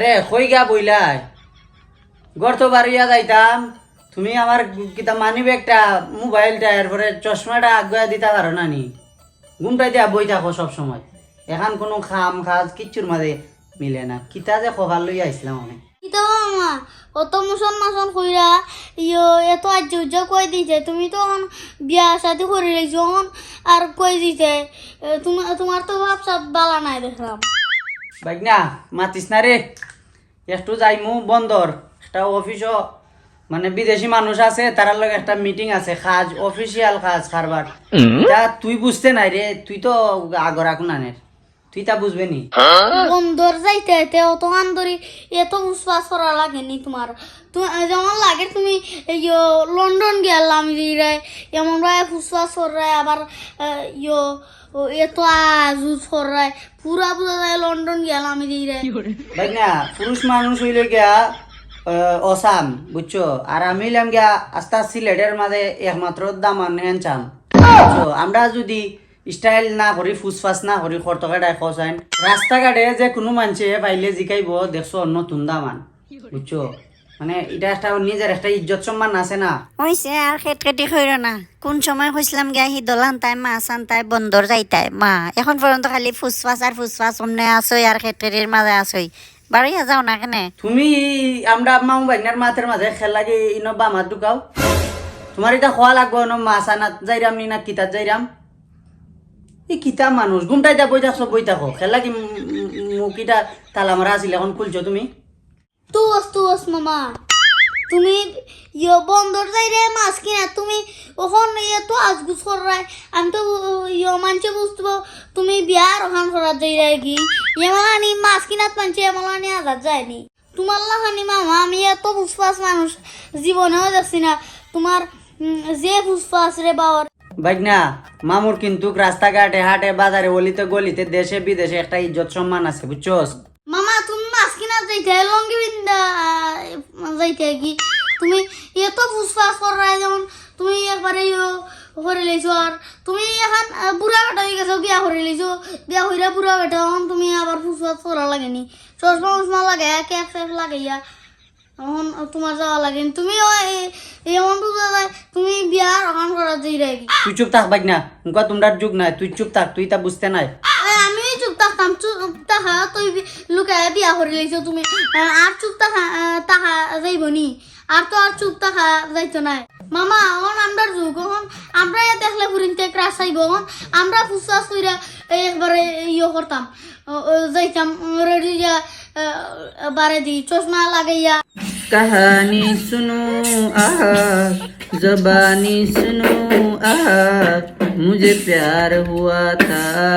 রে কই গা বইলাই। গর তো বাড়িয়া যাইতাম। তুমি আমার কিতা মানি ব্যাগটা মোবাইলটা এরপরে চশমাটা আগুয়া দিতা পারো না নি? ঘুমটাই দিয়া বই থাকো সব সময়। এখন কোনো খাম খাজ কিচ্ছুর মাঝে মিলে না। কিতা যে খবর লইয়া আইসলাম আমি। কিন্তু মামা অত মুসন মাসন কইরা ইয়ো এত আজ্য উজ্জ কই দিছে। তুমি তো এখন বিয়া শাদি করে এখন আর কই দিছে। তোমার তো ভাব সাব বালা নাই দেখলাম। বাইক না মাতিস না রে। একটু যাইমু বন্দর। একটা অফিসও মানে বিদেশি মানুষ আছে তার লগে একটা মিটিং আছে কাজ অফিসিয়াল কাজ কারবার। তা তুই বুঝতে নাই রে তুই তো আগর এখন আনের তুই তা বুঝবে নি? বন্ধর যাইতে যাইতে অত আন্দরি এত উৎসাস করা লাগেনি তোমার। তুমি যেমন লাগে তুমি ইয়ো লন্ডন গেলাম এমন ভাবে ফুসফাস করায় আবার ইয়ো এত আজুজ করায় পুরা পুরা যায় লন্ডন গেলাম বাইক না পুরুষ মানুষ হইলে গিয়া অসাম বুঝছ? আর আমি হইলাম গিয়া আস্তে সিলেটের মাঝে একমাত্র দামান চাম বুঝছ? আমরা যদি স্টাইল না করি ফুসফাস না করি খরতকাটায় খসাইন রাস্তাঘাটে যে কোনো মানুষে পাইলে জিকাইব দেখছ নতুন দামান বুঝছ মানে এটা একটা নিজের একটা ইজ্জত সম্মান আছে না। হইছে আর খেট খেটি খৈর না। কোন সময় কইছিলাম গিয়া সি দলান তাই মা আন তাই বন্দর যাইতাই মা এখন পর্যন্ত খালি ফুসফাস আর ফুসফাস অমনে আসই আর খেট খেটির মাঝে আসই বাড়িয়া যাও না কেনে? তুমি আমরা মামু বাইনার মাথের মাঝে খেলা কি ইনো বামাত ঢুকাও। তোমার এটা খোয়া লাগবো ন মাছ আনাত যাইরাম নি না কিতাত যাইরাম এই কিতা মানুষ? ঘুমটাই যা বই থাকছো বই থাকো খেলা কি মুখিটা তালা মারা আছিল? এখন খুলছো তুমি। তুস তুস, মামা। তুমি ইয়ো বন্দর যাই রে মাছ কিনা, তুমি ওখান এত আজগুজ করায় আমি তো ইয়ো মানছে বুঝতে তুমি বিয়ার ওখান করার যাই রে কি? এমালানি মাছ কিনাত মানছে এমালানি আজাদ যায়নি তোমার লাহানি মামা, আমি এত ফুসফাস মানুষ। জীবনেও দেখছি না। তোমার যে ফুসফাস রে বাবার বাইক মামুর কিন্তু রাস্তাঘাটে, হাটে, বাজারে, অলিতে, গলিতে, দেশে, বিদেশে একটা ইজ্জত সম্মান আছে, বুঝছোস? মামা, তুমি মাছ কিনা যাইতে লঙ্গি বিন্দা যাইতে কি? তুমি এত ফুসফাস করায় যেমন তুমি একবারে ইয়ো করে লেছো, আর তুমি এখন বুড়া বেটা হয়ে গেছো, বিয়া করে লইছো বিয়া হইরা বুড়া বেটা তুমি আবার ফুসফাস করা লাগেনি। চশমা উসমা লাগে ক্যাপ ফ্যাপ লাগাইয়া এখন তোমার যাওয়া লাগেনি তুমি এমন বুঝা যায় তুমি বিয়ার ওখান করা যাই রে তুই চুপ থাক বাইক না উনকা তোমরা যুগ নাই তুই চুপ থাক তুই তা বুঝতে নাই। আমি চুপ থাকতাম চুপ থাকা তুই বি- লুকায় বিয়া করে লেছো তুমি। আর চুপ থাকা থাকা যাইব নি। আর তো আর চুপ থাকা যাইতো নাই। মামা এখন আমরা যুগ এখন আমরা দেখলে ফুরিনতে ক্রাশ আইব এখন আমরা ফুসফাস কইরা একবারে ইয়ে করতাম যাইতাম রেডি বারে দি চশমা লাগাইয়া। कहानी सुनो आह। जबानी सुनो आह। मुझे प्यार हुआ था।